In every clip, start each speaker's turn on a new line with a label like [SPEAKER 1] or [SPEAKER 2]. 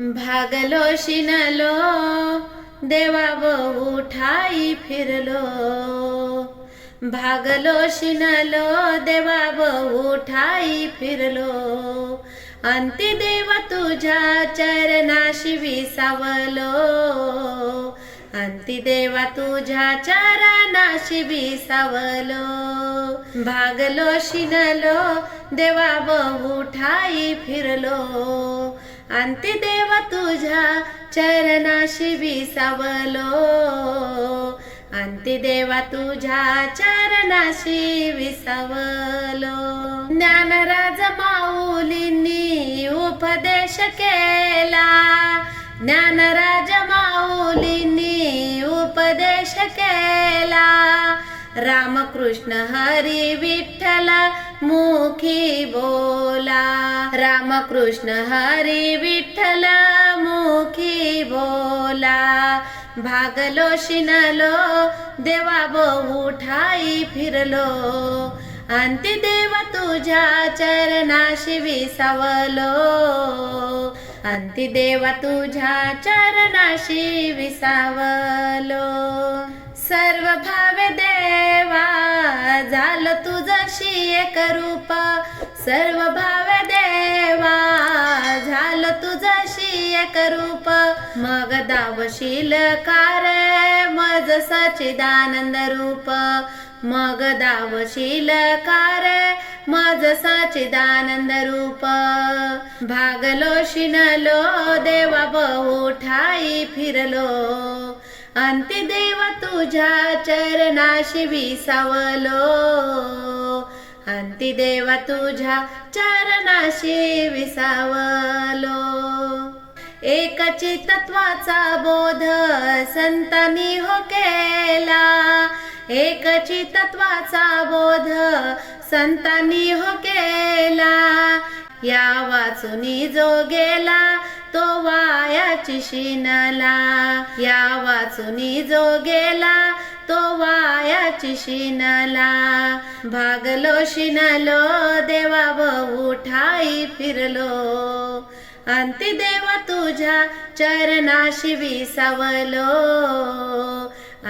[SPEAKER 1] भागलो शिनलो देवा बहु ठाई फिरलो भागलो शिनलो देवा बहु ठाई फिरलो अंती देवा तुझ्या चरणाशी विसावलो अंती देवा तुझ्या चरणाशी विसावलो भागलो शिनलो देवा बहु ठाई फिरलो अंति देवा तुझ्या चरणाशी विसावलो. अंति देवा तुझ्या चरणाशी विसावलो. ज्ञानराज माऊलींनी उपदेश केला. ज्ञानराज माऊलींनी उपदेश केला. रामकृष्ण हरी विठ्ठल मुखी बोल कृष्ण हरी विठ्ठल मुखी बोला. भागलो शिनलो देवा बहु उठाई फिरलो. अंति देव तुझ्या चरणाशी विसावलो. अंति देव तुझ्या चरणाशी विसावलो. सर्व भावे देवा झालं तुझशी एक रूप. सर्व भावे एक रूप मग दावशील कार मज सचिदानंद रूप. मग दावशील कार मज सचिदानंद रूप. भागलो शिनलो देवा बहु ठाई फिरलो. अंती देव तुझ्या चरणाशी विसावलो. अंती देव तुझ्या चरणाशी विसावलो. एकची तत्वाचा बोध संतनी हो केला. एकची तत्वाचा बोध संतांनी हो केला. या वाचुनी जो गेला तो वायाची शिनला. या वाचुनी जो गेला तो वायाची शिनला. भागलो शिनलो देवा बहु ठाई फिरलो. अंती देवा तुझ्या चरणाशी विसावलो.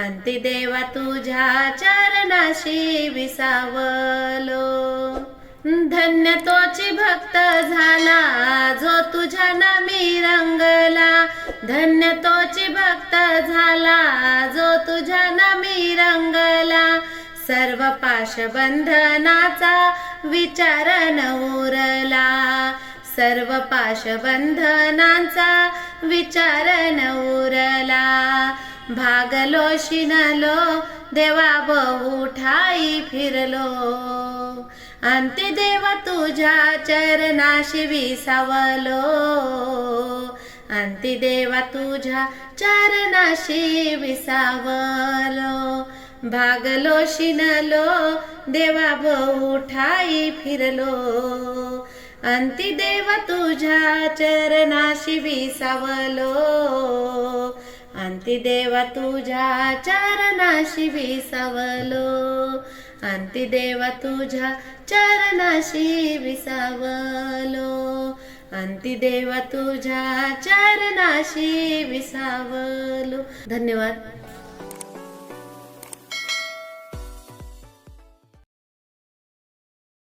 [SPEAKER 1] अंती देवा तुझ्या चरणाशी विसावलो. धन्य तोची भक्त झाला जो तुझ्या नामी रंगला. धन्य तोची भक्त झाला जो तुझ्या नामी रंगला. सर्व पाशबंधनाचा विचार न उरला. सर्व पाशबंधनांचा विचार न उरला भागलो शिनलो देवा बहु ठाई फिरलो. अंती देवा तुझ्या चरणाशी विसावलो. अंती देवा तुझ्या चरणाशी विसावलो. भागलो शिनलो देवा बहु ठाई फिरलो. अंती देवा तुझ्या चरणाशी विसावलो. अंती देवा तुझ्या चरणाशी विसावलो. अंती देवा तुझ्या चरणाशी विसावलो. अंती देवा तुझ्या चरणाशी विसावलो. धन्यवाद.